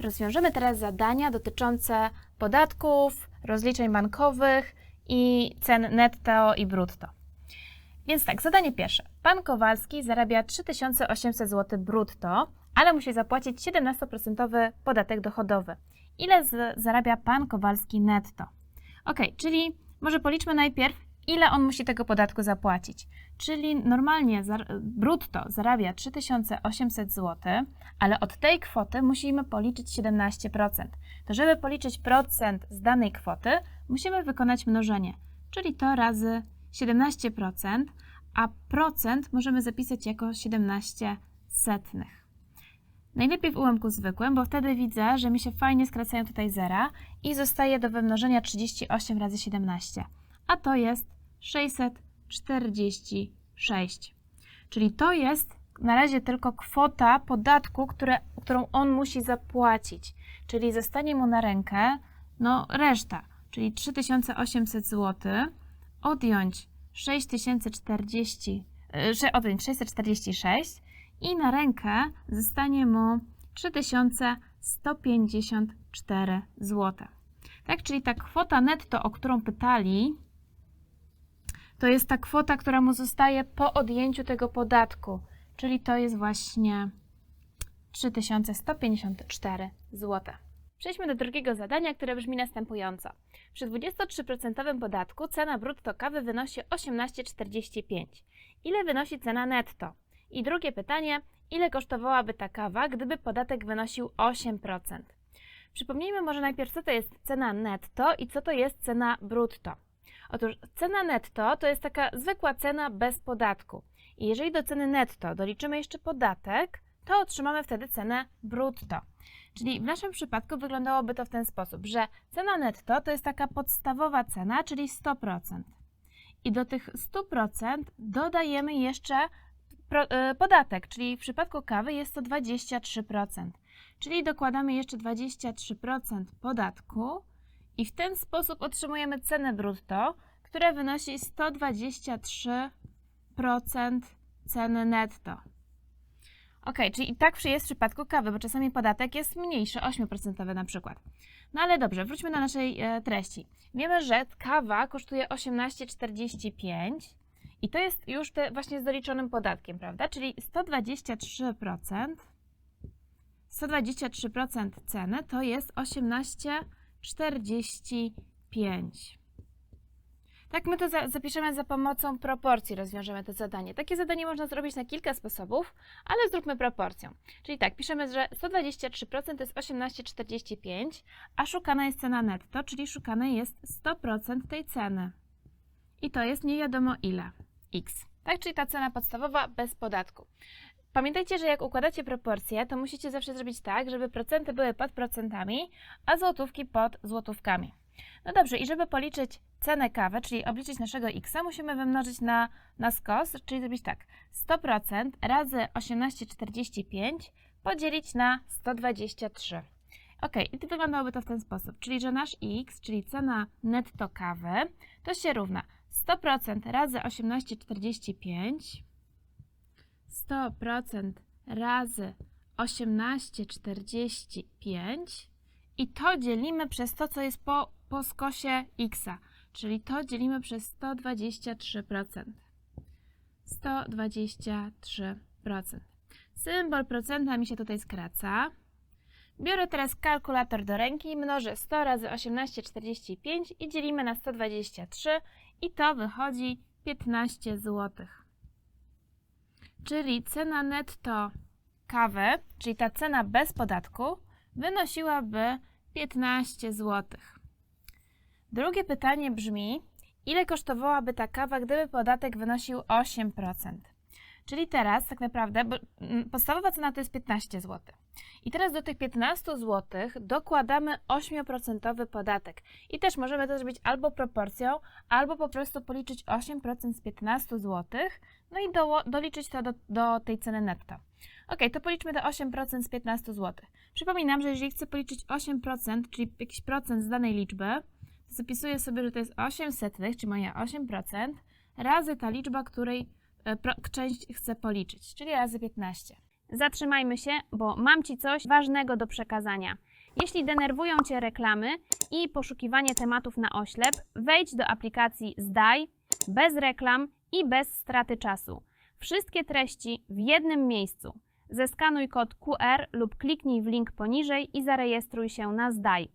Rozwiążemy teraz zadania dotyczące podatków, rozliczeń bankowych i cen netto i brutto. Więc tak, zadanie pierwsze. Pan Kowalski zarabia 3800 zł brutto, ale musi zapłacić 17% podatek dochodowy. Ile zarabia pan Kowalski netto? Ok, czyli może policzmy najpierw, ile on musi tego podatku zapłacić. Czyli normalnie brutto zarabia 3800 zł, ale od tej kwoty musimy policzyć 17%. To żeby policzyć procent z danej kwoty, musimy wykonać mnożenie, czyli to razy 17%, a procent możemy zapisać jako 17 setnych. Najlepiej w ułamku zwykłym, bo wtedy widzę, że mi się fajnie skracają tutaj zera i zostaje do wymnożenia 38 razy 17, a to jest 646. Czyli to jest na razie tylko kwota podatku, które, którą on musi zapłacić. Czyli zostanie mu na rękę no reszta, czyli 3800 zł, odjąć 6040, yy, odjąć 646 i na rękę zostanie mu 3154 zł. Tak, czyli ta kwota netto, o którą pytali, to jest ta kwota, która mu zostaje po odjęciu tego podatku, czyli to jest właśnie 3154 zł. Przejdźmy do drugiego zadania, które brzmi następująco. Przy 23% podatku cena brutto kawy wynosi 18,45. Ile wynosi cena netto? I drugie pytanie, ile kosztowałaby ta kawa, gdyby podatek wynosił 8%? Przypomnijmy może najpierw, co to jest cena netto i co to jest cena brutto. Otóż cena netto to jest taka zwykła cena bez podatku. I jeżeli do ceny netto doliczymy jeszcze podatek, to otrzymamy wtedy cenę brutto. Czyli w naszym przypadku wyglądałoby to w ten sposób, że cena netto to jest taka podstawowa cena, czyli 100%. I do tych 100% dodajemy jeszcze y, podatek, czyli w przypadku kawy jest to 23%. Czyli dokładamy jeszcze 23% podatku i w ten sposób otrzymujemy cenę brutto, która wynosi 123% ceny netto. Ok, czyli tak jest w przypadku kawy, bo czasami podatek jest mniejszy, 8% na przykład. No ale dobrze, wróćmy do naszej e, treści. Wiemy, że kawa kosztuje 18,45 i to jest już te, właśnie z doliczonym podatkiem, prawda? Czyli 123%, 123% ceny to jest 18,45. Tak, my to za, zapiszemy za pomocą proporcji, rozwiążemy to zadanie. Takie zadanie można zrobić na kilka sposobów, ale zróbmy proporcją. Czyli tak, piszemy, że 123% to jest 18,45, a szukana jest cena netto, czyli szukane jest 100% tej ceny. I to jest nie wiadomo ile, x. Tak, czyli ta cena podstawowa bez podatku. Pamiętajcie, że jak układacie proporcje, to musicie zawsze zrobić tak, żeby procenty były pod procentami, a złotówki pod złotówkami. No dobrze, i żeby policzyć cenę kawy, czyli obliczyć naszego x, musimy wymnożyć na, na skos, czyli zrobić tak, 100% razy 18,45 podzielić na 123. Ok, i to wyglądałoby to w ten sposób, czyli że nasz x, czyli cena netto kawy, to się równa 100% razy 18,45, 100% razy 18,45 i to dzielimy przez to, co jest po po skosie x, czyli to dzielimy przez 123%. 123%. Symbol procenta mi się tutaj skraca. Biorę teraz kalkulator do ręki, mnożę 100 razy 18,45 i dzielimy na 123 i to wychodzi 15 zł. Czyli cena netto kawy, czyli ta cena bez podatku, wynosiłaby 15 złotych. Drugie pytanie brzmi, ile kosztowałaby ta kawa, gdyby podatek wynosił 8%? Czyli teraz tak naprawdę, bo mm, podstawowa cena to jest 15 zł. I teraz do tych 15 zł dokładamy 8% podatek. I też możemy to zrobić albo proporcją, albo po prostu policzyć 8% z 15 zł, no i do, doliczyć to do, do tej ceny netto. Ok, to policzmy te 8% z 15 zł. Przypominam, że jeżeli chcę policzyć 8%, czyli jakiś procent z danej liczby, zapisuję sobie, że to jest 8 setnych, czyli moje 8%, razy ta liczba, której część chcę policzyć, czyli razy 15. Zatrzymajmy się, bo mam Ci coś ważnego do przekazania. Jeśli denerwują Cię reklamy i poszukiwanie tematów na oślep, wejdź do aplikacji Zdaj bez reklam i bez straty czasu. Wszystkie treści w jednym miejscu. Zeskanuj kod QR lub kliknij w link poniżej i zarejestruj się na Zdaj.